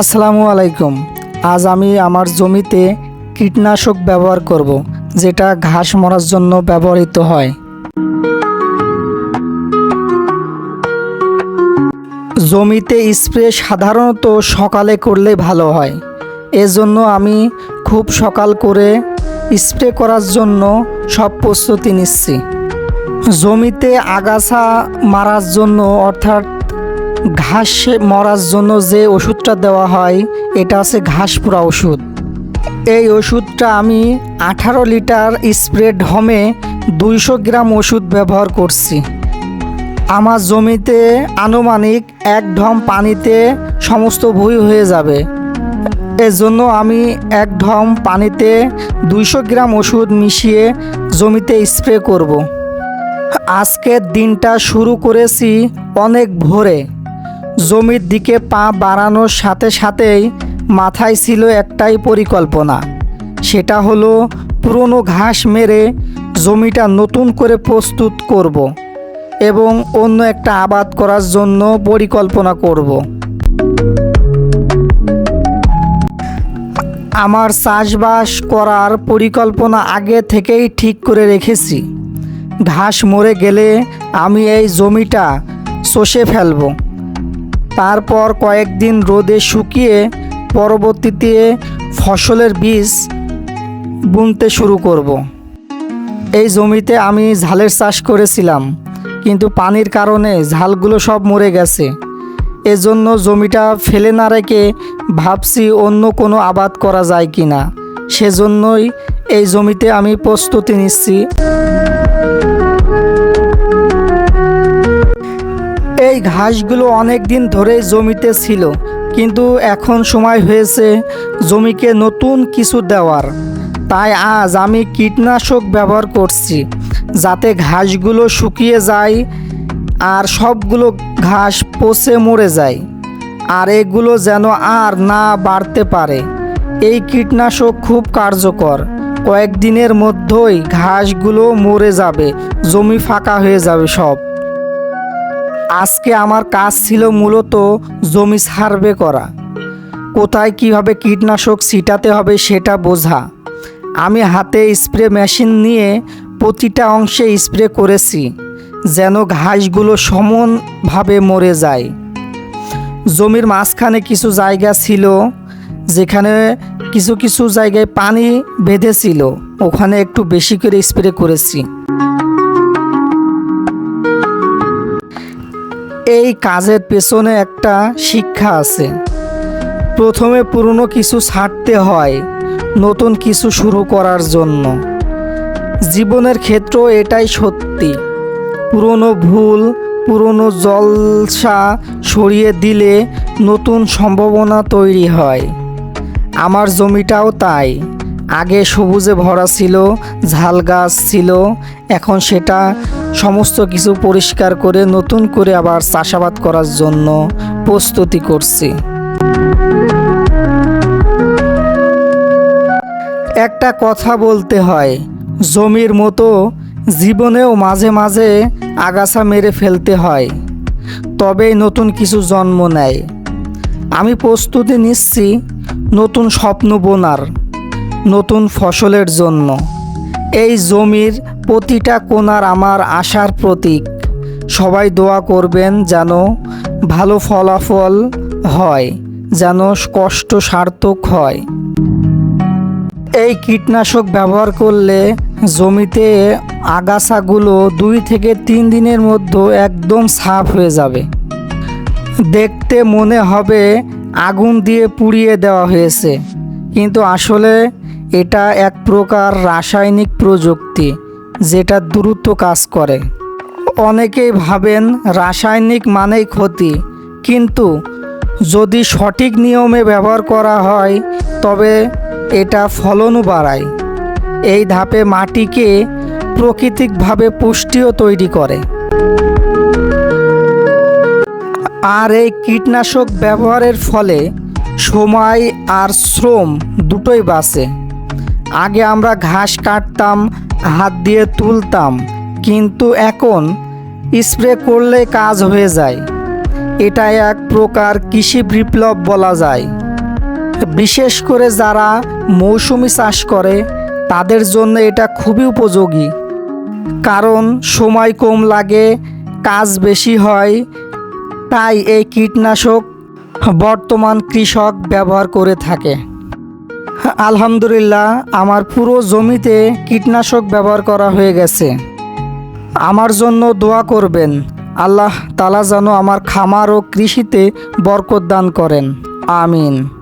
আসসালামু আলাইকুম। আজ আমি আমার জমিতে কীটনাশক ব্যবহার করব, যেটা ঘাস মরার জন্য ব্যবহৃত হয়। জমিতে স্প্রে সাধারণত সকালে করলে ভালো হয়। এজন্য আমি খুব সকাল করে স্প্রে করার জন্য সব প্রস্তুতি নিচ্ছি। জমিতে আগাছা মারার জন্য অর্থাৎ ঘাস মরার জন্য যে ওষুধটা দেওয়া হয়, এটা আছে ঘাস পোড়া ওষুধ। এই ওষুধটা আমি আঠারো লিটার স্প্রে ঢমে দুইশো গ্রাম ওষুধ ব্যবহার করছি। আমার জমিতে আনুমানিক এক ঢম পানিতে সমস্ত ভুই হয়ে যাবে। এজন্য আমি এক ঢম পানিতে দুইশো গ্রাম ওষুধ মিশিয়ে জমিতে স্প্রে করব। আজকের দিনটা শুরু করেছি অনেক ভোরে। জমির দিকে পা বাড়ানোর সাথে সাথেই মাথায় ছিল একটাই পরিকল্পনা। সেটা হলো পুরনো ঘাস মেরে জমিটা নতুন করে প্রস্তুত করব এবং অন্য একটা আবাদ করার জন্য পরিকল্পনা করব। আমার চাষবাস করার পরিকল্পনা আগে থেকেই ঠিক করে রেখেছি। ঘাস মরে গেলে আমি এই জমিটা চষে ফেলব। তারপর কয়েকদিন রোদে শুকিয়ে পরবর্তীতে ফসলের বীজ বুনতে শুরু করব। এই জমিতে আমি ঝালের চাষ করেছিলাম, কিন্তু পানির কারণে ঝালগুলো সব মরে গেছে। এজন্য জমিটা ফেলে না রেখে ভাবছি অন্য কোনো আবাদ করা যায় কি না সেজন্যই এই জমিতে আমি প্রস্তুতি নিচ্ছি। এই ঘাসগুলো অনেক দিন ধরে জমিতে ছিল, কিন্তু এখন সময় হয়েছে জমিকে নতুন কিছু দেওয়ার। তাই আজ আমি কীটনাশক ব্যবহার করছি, যাতে ঘাসগুলো শুকিয়ে যায় আর সবগুলো ঘাস পচে মরে যায়, আর এগুলো যেন আর না বাড়তে পারে। এই কীটনাশক খুব কার্যকর। কয়েকদিনের মধ্যেই ঘাসগুলো মরে যাবে, জমি ফাঁকা হয়ে যাবে সব। আজকে আমার কাজ ছিল মূলত জমি সার্ভে করা। কোথায় কীভাবে কীটনাশক ছিটাতে হবে সেটা বোঝা। আমি হাতে স্প্রে মেশিন নিয়ে প্রতিটা অংশে স্প্রে করেছি, যেন ঘাসগুলো সমানভাবে মরে যায়। জমির মাঝখানে কিছু জায়গা ছিল, যেখানে কিছু কিছু জায়গায় পানি বেঁধেছিল, ওখানে একটু বেশি করে স্প্রে করেছি। এই কাজের পেছনে একটা শিক্ষা আছে। প্রথমে পুরনো কিছু ছাড়তে হয়, নতুন কিছু শুরু করার জন্য। জীবনের ক্ষেত্র এটাই সত্যি। পুরনো ভুল, পুরনো জলসা সরিয়ে দিলে নতুন সম্ভাবনা তৈরি হয়। আমার জমিটাও তাই। আগে সবুজে ভরা ছিল, ঝাল গাছ ছিল, এখন সেটা সমস্ত কিছু পরিষ্কার করে নতুন করে আবার চাষাবাদ করার জন্য প্রস্তুতি করছি। একটা কথা বলতে হয়, জমির মতো জীবনেও মাঝে মাঝে আগাছা মেরে ফেলতে হয়, তবেই নতুন কিছু জন্ম নেয়। আমি প্রস্তুতি নিচ্ছি নতুন স্বপ্ন বোনার, নতুন ফসলের জন্য। এই জমির প্রতিটা কোনার আমার আশার প্রতীক। সবাই দোয়া করবেন যেন ভালো ফলাফল হয়, যেন কষ্ট সার্থক হয়। এই কীটনাশক ব্যবহার করলে জমিতে আগাছাগুলো দুই থেকে তিন দিনের মধ্যে একদম সাফ হয়ে যাবে। দেখতে মনে হবে আগুন দিয়ে পুড়িয়ে দেওয়া হয়েছে। কিন্তু আসলে এটা এক প্রকার রাসায়নিক প্রযুক্তি। যেটা দ্রুত কাজ করে। অনেকেই ভাবেন রাসায়নিক মানেই ক্ষতি, কিন্তু যদি সঠিক নিয়মে ব্যবহার করা হয়, তবে এটা ফলনও বাড়ায়। এই ধাপে মাটিকে প্রাকৃতিকভাবে পুষ্টিও তৈরি করে। আর এই কীটনাশক ব্যবহারের ফলে সময় আর শ্রম দুটোই বাঁচে। আগে আমরা ঘাস কাটতাম হাত দিয়ে তুলতাম, কিন্তু এখন স্প্রে করলে কাজ হয়ে যায়। এটা এক প্রকার কৃষি বিপ্লব বলা যায়। বিশেষ করে যারা মৌসুমি চাষ করে, তাদের জন্য এটা খুবই উপযোগী। কারণ সময় কম লাগে, কাজ বেশি হয়, তাই এই কীটনাশক বর্তমান কৃষক ব্যবহার করে থাকে। আলহামদুলিল্লাহ, আমার পুরো জমিতে কীটনাশক ব্যবহার করা হয়ে গেছে। আমার জন্য দোয়া করবেন, আল্লাহ তালা যেন আমার খামার ও কৃষিতে বরকত দান করেন। আমিন।